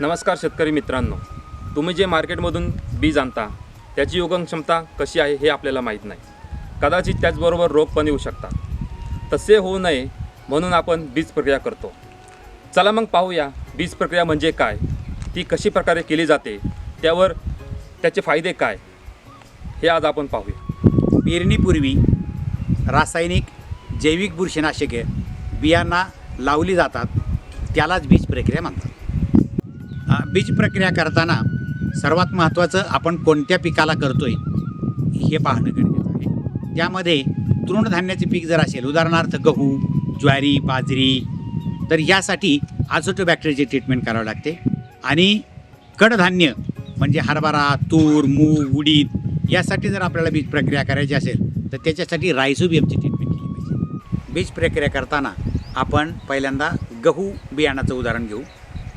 नमस्कार शेतकरी मित्रांनो. तुम्ही जे मार्केटमधून बीज आणता त्याची योगन क्षमता कशी आहे हे आपल्याला माहीत नाही. कदाचित त्याचबरोबर रोग पण येऊ शकतात. तसे होऊ नये म्हणून आपण बीज प्रक्रिया करतो. चला मग पाहूया बीज प्रक्रिया म्हणजे काय? ती कशी प्रकारे केली जाते? त्यावर त्याचे फायदे काय? हे आज आपण पाहूया. पेरणीपूर्वी रासायनिक जैविक बुरशीनाशके बियांना लावली जातात त्यालाच बीज प्रक्रिया म्हणतात. बीज प्रक्रिया करताना सर्वात महत्त्वाचं आपण कोणत्या पिकाला करतोय हे पाहणं गरजेचं आहे. त्यामध्ये तृणधान्याचे पीक जर असेल उदाहरणार्थ गहू ज्वारी बाजरी तर यासाठी आझोटोबॅक्टेरियाची ट्रीटमेंट करावी लागते. आणि कडधान्य म्हणजे हरभरा तूर मूग उडीद यासाठी जर आपल्याला बीज प्रक्रिया करायची असेल तर त्याच्यासाठी रायझोबियमची ट्रीटमेंट केली पाहिजे. बीज प्रक्रिया करताना आपण पहिल्यांदा गहू बियाणाचं उदाहरण घेऊ.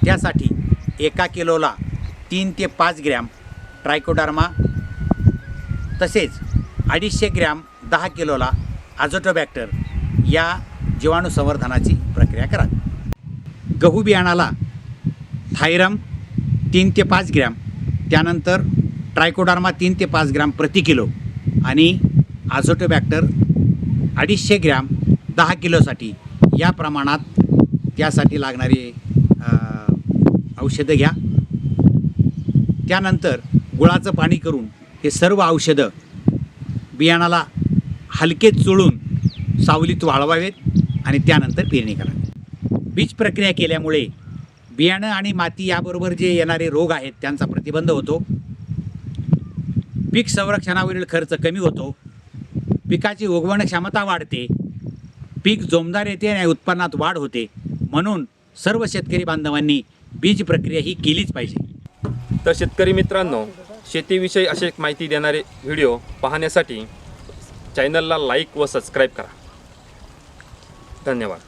त्यासाठी एका किलोला तीन ते पाच ग्रॅम ट्रायकोडार्मा तसेच अडीचशे ग्रॅम दहा किलोला आझोटोबॅक्टर या जीवाणू संवर्धनाची प्रक्रिया करावी गहू बियाणाला थायरम तीन ते पाच ग्रॅम त्यानंतर ट्रायकोडार्मा तीन ते पाच ग्रॅम प्रति किलो आणि आझोटोबॅक्टर अडीचशे ग्रॅम दहा किलोसाठी या प्रमाणात त्यासाठी लागणारी औषधं घ्या. त्यानंतर गुळाचं पाणी करून हे सर्व औषधं बियाणाला हलके चुळून सावलीत वाळवावेत आणि त्यानंतर पेरणी करावी. बीज प्रक्रिया केल्यामुळे बियाणं आणि माती याबरोबर जे येणारे रोग आहेत त्यांचा प्रतिबंध होतो. पीक संरक्षणावरील खर्च कमी होतो. पिकाची उगवण क्षमता वाढते. पीक जोमदार येते आणि उत्पन्नात वाढ होते. म्हणून सर्व शेतकरी बांधवांनी बीज प्रक्रिया ही केलीच पाहिजे. तर शेतकरी मित्रांनो शेतीविषयी असे माहिती देणारे व्हिडिओ पाहण्यासाठी चॅनलला लाईक व सबस्क्राईब करा. धन्यवाद.